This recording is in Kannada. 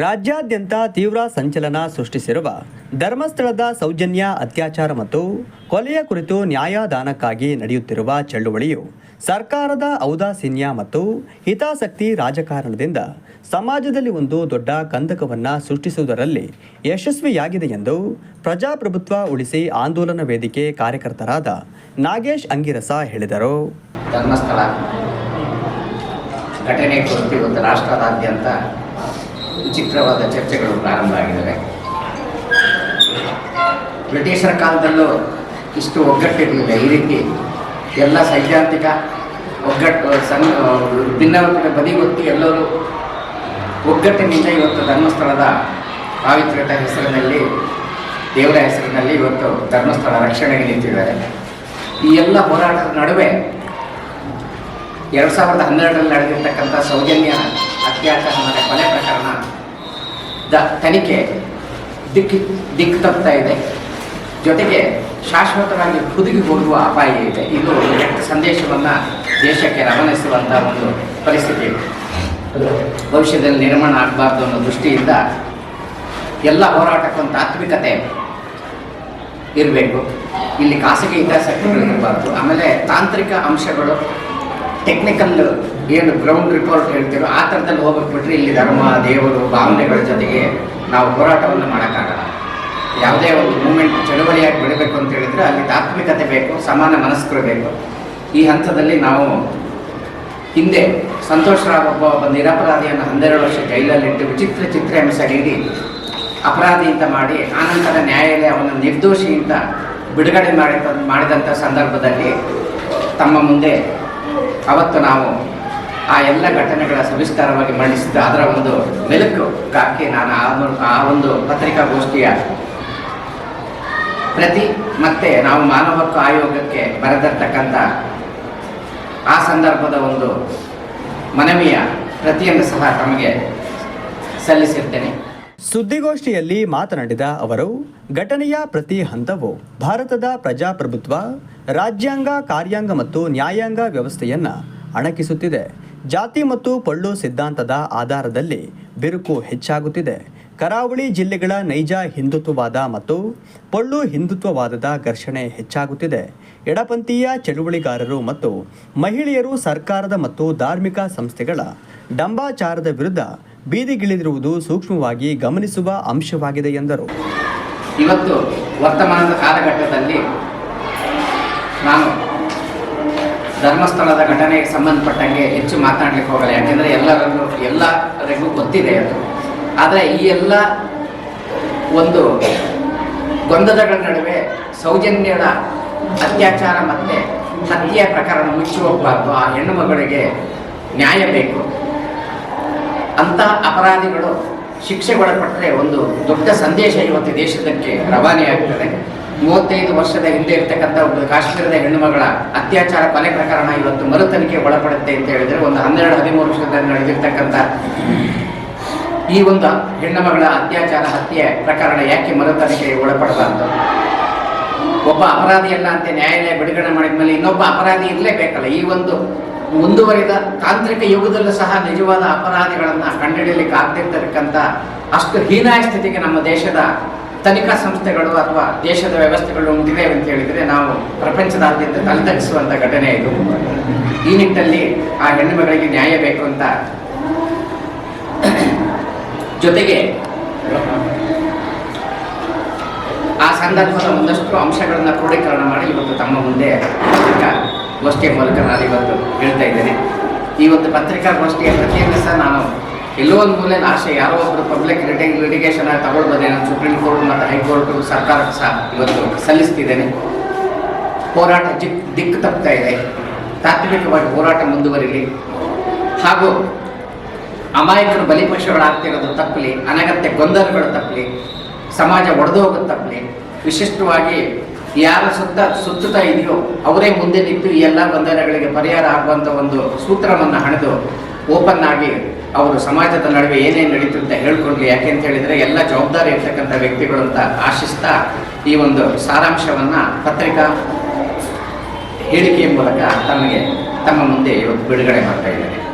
ರಾಜ್ಯಾದ್ಯಂತ ತೀವ್ರ ಸಂಚಲನ ಸೃಷ್ಟಿಸಿರುವ ಧರ್ಮಸ್ಥಳದ ಸೌಜನ್ಯ ಅತ್ಯಾಚಾರ ಮತ್ತು ಕೊಲೆಯ ಕುರಿತು ನ್ಯಾಯದಾನಕ್ಕಾಗಿ ನಡೆಯುತ್ತಿರುವ ಚಳುವಳಿಯು ಸರ್ಕಾರದ ಔದಾಸೀನ್ಯ ಮತ್ತು ಹಿತಾಸಕ್ತಿ ರಾಜಕಾರಣದಿಂದ ಸಮಾಜದಲ್ಲಿ ಒಂದು ದೊಡ್ಡ ಕಂದಕವನ್ನು ಸೃಷ್ಟಿಸುವುದರಲ್ಲಿ ಯಶಸ್ವಿಯಾಗಿದೆ ಎಂದು ಪ್ರಜಾಪ್ರಭುತ್ವ ಉಳಿಸಿ ಆಂದೋಲನ ವೇದಿಕೆ ಕಾರ್ಯಕರ್ತರಾದ ನಾಗೇಶ್ ಅಂಗಿರಸ ಹೇಳಿದರು. ಧರ್ಮಸ್ಥಳ ಘಟನೆ ಕುರಿತು ರಾಷ್ಟ್ರದಾದ್ಯಂತ ವಿಚಿತ್ರವಾದ ಚರ್ಚೆಗಳು ಪ್ರಾರಂಭ ಆಗಿದ್ದಾವೆ. ಬ್ರಿಟಿಷರ ಕಾಲದಲ್ಲೂ ಇಷ್ಟು ಒಗ್ಗಟ್ಟಿರಲಿಲ್ಲ ಈ ರೀತಿ ಎಲ್ಲ ಸೈದ್ಧಾಂತಿಕ ಒಗ್ಗಟ್ಟು ಸಂ ಭಿನ್ನ ಬದಿ ಬದಿಗೊತ್ತಿ ಎಲ್ಲರೂ ಒಗ್ಗಟ್ಟಿನಿಂದ ಇವತ್ತು ಧರ್ಮಸ್ಥಳದ ಪಾವಿತ್ರ್ಯದ ಹೆಸರಿನಲ್ಲಿ, ದೇವರ ಹೆಸರಿನಲ್ಲಿ ಇವತ್ತು ಧರ್ಮಸ್ಥಳ ರಕ್ಷಣೆಗೆ ನಿಂತಿದ್ದಾರೆ. ಈ ಎಲ್ಲ ಹೋರಾಟದ ನಡುವೆ ಎರಡು ಸಾವಿರದ ಹನ್ನೆರಡರಲ್ಲಿ ನಡೆದಿರ್ತಕ್ಕಂಥ ಸೌಜನ್ಯ ಅತ್ಯಾಚಾರ ಕೊಲೆ ಪ್ರಕರಣ ದ ತನಿಖೆ ದಿಕ್ಕಿ ದಿಕ್ಕು ತಪ್ತಾ ಇದೆ. ಜೊತೆಗೆ ಶಾಶ್ವತವಾಗಿ ಹುದುಗಿ ಹೋಗುವ ಅಪಾಯ ಇದೆ. ಇದು ಸಂದೇಶವನ್ನು ದೇಶಕ್ಕೆ ರವಾನಿಸುವಂಥ ಒಂದು ಪರಿಸ್ಥಿತಿ. ಭವಿಷ್ಯದಲ್ಲಿ ನಿರ್ಮಾಣ ಆಗಬಾರ್ದು ಅನ್ನೋ ದೃಷ್ಟಿಯಿಂದ ಎಲ್ಲ ಹೋರಾಟಕ್ಕೊಂದು ತಾತ್ವಿಕತೆ ಇರಬೇಕು. ಇಲ್ಲಿ ಖಾಸಗಿ ಹಿತಾಸಕ್ತಿಗಳು ಇರಬಾರ್ದು. ಆಮೇಲೆ ತಾಂತ್ರಿಕ ಅಂಶಗಳು ಟೆಕ್ನಿಕಲ್ ಏನು ಗ್ರೌಂಡ್ ರಿಪೋರ್ಟ್ ಹೇಳ್ತೀರೋ ಆ ಥರದಲ್ಲಿ ಹೋಗಬೇಕು ಬಿಟ್ಟರೆ ಇಲ್ಲಿ ಧರ್ಮ, ದೇವರು, ಭಾವನೆಗಳ ಜೊತೆಗೆ ನಾವು ಹೋರಾಟವನ್ನು ಮಾಡೋಕ್ಕಾಗಲ್ಲ. ಯಾವುದೇ ಒಂದು ಮೂಮೆಂಟ್ ಚಳುವಳಿಯಾಗಿ ಬಿಡಬೇಕು ಅಂತ ಹೇಳಿದರೆ ಅಲ್ಲಿ ತಾತ್ವಿಕತೆ ಬೇಕು, ಸಮಾನ ಮನಸ್ಕರು ಬೇಕು. ಈ ಹಂತದಲ್ಲಿ ನಾವು ಹಿಂದೆ ಸಂತೋಷ್ ರಾವ್ ಒಬ್ಬ ಒಬ್ಬ ನಿರಪರಾಧಿಯನ್ನು ಹನ್ನೆರಡು ವರ್ಷ ಜೈಲಲ್ಲಿಟ್ಟು ವಿಚಿತ್ರ ಚಿತ್ರಹಿಂಸೆ ನೀಡಿ ಅಪರಾಧಿ ಅಂತ ಮಾಡಿ ಆನಂತರ ನ್ಯಾಯಾಲಯ ಅವನ ನಿರ್ದೋಷಿ ಬಿಡುಗಡೆ ಮಾಡಿದ ಮಾಡಿದಂಥ ಸಂದರ್ಭದಲ್ಲಿ ತಮ್ಮ ಮುಂದೆ ಅವತ್ತು ನಾವು ಆ ಎಲ್ಲ ಘಟನೆಗಳ ಸವಿಸ್ತಾರವಾಗಿ ಮಂಡಿಸಿದ ಅದರ ಒಂದು ಮೆಲುಕು ಕಾಕೆ ನಾನು ಆ ಒಂದು- ಪತ್ರಿಕಾಗೋಷ್ಠಿಯ ಪ್ರತಿ ಮತ್ತೆ ನಾವು ಮಾನವ ಹಕ್ಕು ಆಯೋಗಕ್ಕೆ ಬರೆದಿರ್ತಕ್ಕಂಥ ಆ ಸಂದರ್ಭದ ಒಂದು ಮನವಿಯ ಪ್ರತಿಯನ್ನು ಸಹ ತಮಗೆ ಸಲ್ಲಿಸಿರ್ತೇನೆ. ಸುದ್ದಿಗೋಷ್ಠಿಯಲ್ಲಿ ಮಾತನಾಡಿದ ಅವರು, ಘಟನೆಯ ಪ್ರತಿ ಹಂತವು ಭಾರತದ ಪ್ರಜಾಪ್ರಭುತ್ವ ರಾಜ್ಯಾಂಗ, ಕಾರ್ಯಾಂಗ ಮತ್ತು ನ್ಯಾಯಾಂಗ ವ್ಯವಸ್ಥೆಯನ್ನು ಅಣಕಿಸುತ್ತಿದೆ. ಜಾತಿ ಮತ್ತು ಪಳ್ಳು ಸಿದ್ಧಾಂತದ ಆಧಾರದಲ್ಲಿ ಬಿರುಕು ಹೆಚ್ಚಾಗುತ್ತಿದೆ. ಕರಾವಳಿ ಜಿಲ್ಲೆಗಳ ನೈಜ ಹಿಂದುತ್ವವಾದ ಮತ್ತು ಪೊಳ್ಳು ಹಿಂದುತ್ವವಾದದ ಘರ್ಷಣೆ ಹೆಚ್ಚಾಗುತ್ತಿದೆ. ಎಡಪಂಥೀಯ ಚಳುವಳಿಗಾರರು ಮತ್ತು ಮಹಿಳೆಯರು ಸರ್ಕಾರದ ಮತ್ತು ಧಾರ್ಮಿಕ ಸಂಸ್ಥೆಗಳ ಡಂಬಾಚಾರದ ವಿರುದ್ಧ ಬೀದಿಗಿಳಿದಿರುವುದು ಸೂಕ್ಷ್ಮವಾಗಿ ಗಮನಿಸುವ ಅಂಶವಾಗಿದೆ ಎಂದರು. ಇವತ್ತು ವರ್ತಮಾನದ ಕಾಲಘಟ್ಟದಲ್ಲಿ ನಾನು ಧರ್ಮಸ್ಥಳದ ಘಟನೆಗೆ ಸಂಬಂಧಪಟ್ಟಂಗೆ ಹೆಚ್ಚು ಮಾತನಾಡಲಿಕ್ಕೆ ಹೋಗಲ್ಲ. ಯಾಕೆಂದರೆ ಎಲ್ಲರಲ್ಲೂ ಎಲ್ಲರಿಗೂ ಗೊತ್ತಿದೆ ಅದು. ಆದರೆ ಈ ಎಲ್ಲ ಒಂದು ಗೊಂದಲಗಳ ನಡುವೆ ಸೌಜನ್ಯದ ಅತ್ಯಾಚಾರ ಮತ್ತು ಹತ್ಯೆಯ ಪ್ರಕರಣ ಮುಚ್ಚಿ ಹೋಗಬಾರ್ದು. ಆ ಹೆಣ್ಣು ಮಗಳಿಗೆ ನ್ಯಾಯ ಬೇಕು. ಅಂತ ಅಪರಾಧಿಗಳು ಶಿಕ್ಷೆಗೊಳಪಟ್ಟರೆ ಒಂದು ದೊಡ್ಡ ಸಂದೇಶ ಇವತ್ತು ದೇಶದಕ್ಕೆ ರವಾನೆಯಾಗ್ತದೆ. ಮೂವತ್ತೈದು ವರ್ಷದ ಹಿಂದೆ ಇರ್ತಕ್ಕಂಥ ಒಂದು ಕಾಶ್ಮೀರದ ಹೆಣ್ಣುಮಗಳ ಅತ್ಯಾಚಾರ ಕೊಲೆ ಪ್ರಕರಣ ಇವತ್ತು ಮರು ತನಿಖೆ ಒಳಪಡುತ್ತೆ ಅಂತ ಹೇಳಿದ್ರೆ ಒಂದು ಹನ್ನೆರಡು, ಹದಿಮೂರು ವರ್ಷದ ನಡೆದಿರ್ತಕ್ಕಂಥ ಈ ಒಂದು ಹೆಣ್ಣುಮಗಳ ಅತ್ಯಾಚಾರ ಹತ್ಯೆ ಪ್ರಕರಣ ಯಾಕೆ ಮರು ತನಿಖೆ ಒಳಪಡಬಾರ್ದು? ಒಬ್ಬ ಅಪರಾಧಿಯಲ್ಲ ಅಂತ ನ್ಯಾಯಾಲಯ ಬಿಡುಗಡೆ ಮಾಡಿದ ಮೇಲೆ ಇನ್ನೊಬ್ಬ ಅಪರಾಧಿ ಇರಲೇಬೇಕಲ್ಲ. ಈ ಒಂದು ಮುಂದುವರಿದ ತಾಂತ್ರಿಕ ಯುಗದಲ್ಲೂ ಸಹ ನಿಜವಾದ ಅಪರಾಧಿಗಳನ್ನು ಕಂಡುಹಿಡಿಯಲಿಕ್ಕೆ ಆಗ್ತಿರ್ತಕ್ಕಂಥ ಅಷ್ಟು ಹೀನಾಯ ಸ್ಥಿತಿಗೆ ನಮ್ಮ ದೇಶದ ತನಿಖಾ ಸಂಸ್ಥೆಗಳು ಅಥವಾ ದೇಶದ ವ್ಯವಸ್ಥೆಗಳು ಮುಗಿದೇವೆ ಅಂತ ಹೇಳಿದ್ರೆ ನಾವು ಪ್ರಪಂಚದಾದ್ಯಂತ ತಲೆತಗ್ಗಿಸುವಂಥ ಘಟನೆ ಇದು. ಈ ನಿಟ್ಟಿನಲ್ಲಿ ಆ ಹೆಣ್ಣು ಮಗಳಿಗೆ ನ್ಯಾಯ ಬೇಕು ಅಂತ ಜೊತೆಗೆ ಆ ಸಂದರ್ಭದ ಒಂದಷ್ಟು ಅಂಶಗಳನ್ನು ಕ್ರೋಢೀಕರಣ ಮಾಡಿ ಇವತ್ತು ತಮ್ಮ ಮುಂದೆ ಪತ್ರಿಕಾ ಗೋಷ್ಠಿಯ ಮೂಲಕ ನಾನು ಇವತ್ತು ಹೇಳ್ತಾ ಇದ್ದೇನೆ. ಈ ಒಂದು ಪತ್ರಿಕಾಗೋಷ್ಠಿಯ ಪ್ರತಿಯೊಂದು ಸಹ ನಾನು ಎಲ್ಲೋ ಒಂದು ಮೂಲೆ ಆಶೆ ಯಾರೋ ಒಬ್ಬರು ಪಬ್ಲಿಕ್ ರಿಟೇನ್ ಲಿಟಿಗೇಷನ್ ತಗೊಳ್ಬೋದೇನೋ ಸುಪ್ರೀಂ ಕೋರ್ಟ್ ಮತ್ತು ಹೈಕೋರ್ಟ್ ಸರ್ಕಾರಕ್ಕೆ ಸಹ ಇವತ್ತು ಸಲ್ಲಿಸ್ತಿದ್ದೇನೆ. ಹೋರಾಟ ಜಿಕ್, ದಿಕ್ಕು ತಪ್ತಾ ಇದೆ. ತಾತ್ವಿಕವಾಗಿ ಹೋರಾಟ ಮುಂದುವರಿಲಿ. ಹಾಗೂ ಅಮಾಯಕರು ಬಲಿಪಶುಗಳಾಗ್ತಿರೋದು ತಪ್ಪಲಿ, ಅನಗತ್ಯ ಗೊಂದಲಗಳು ತಪ್ಪಲಿ, ಸಮಾಜ ಒಡೆದು ಹೋಗೋದು ತಪ್ಪಲಿ, ವಿಶಿಷ್ಟವಾಗಿ ಯಾರ ಸುತ್ತ ಸುತ್ತುತ್ತಾ ಇದೆಯೋ ಅವರೇ ಮುಂದೆ ನಿಂತು ಈ ಎಲ್ಲ ಗೊಂದಲಗಳಿಗೆ ಪರಿಹಾರ ಆಗುವಂಥ ಒಂದು ಸೂತ್ರವನ್ನು ಹಣಿದು ಓಪನ್ ಆಗಿ ಅವರು ಸಮಾಜದ ನಡುವೆ ಏನೇನು ನಡೀತು ಅಂತ ಹೇಳ್ಕೊಡ್ಲಿ. ಯಾಕೆ ಅಂತ ಹೇಳಿದರೆ ಎಲ್ಲ ಜವಾಬ್ದಾರಿ ಇರ್ತಕ್ಕಂಥ ವ್ಯಕ್ತಿಗಳು ಅಂತ ಆಶಿಸ್ತಾ ಈ ಒಂದು ಸಾರಾಂಶವನ್ನು ಪತ್ರಿಕಾ ಹೇಳಿಕೆಯ ಮೂಲಕ ತಮಗೆ ತಮ್ಮ ಮುಂದೆ ಇವತ್ತು ಬಿಡುಗಡೆ ಮಾಡ್ತಾ ಇದ್ದಾರೆ.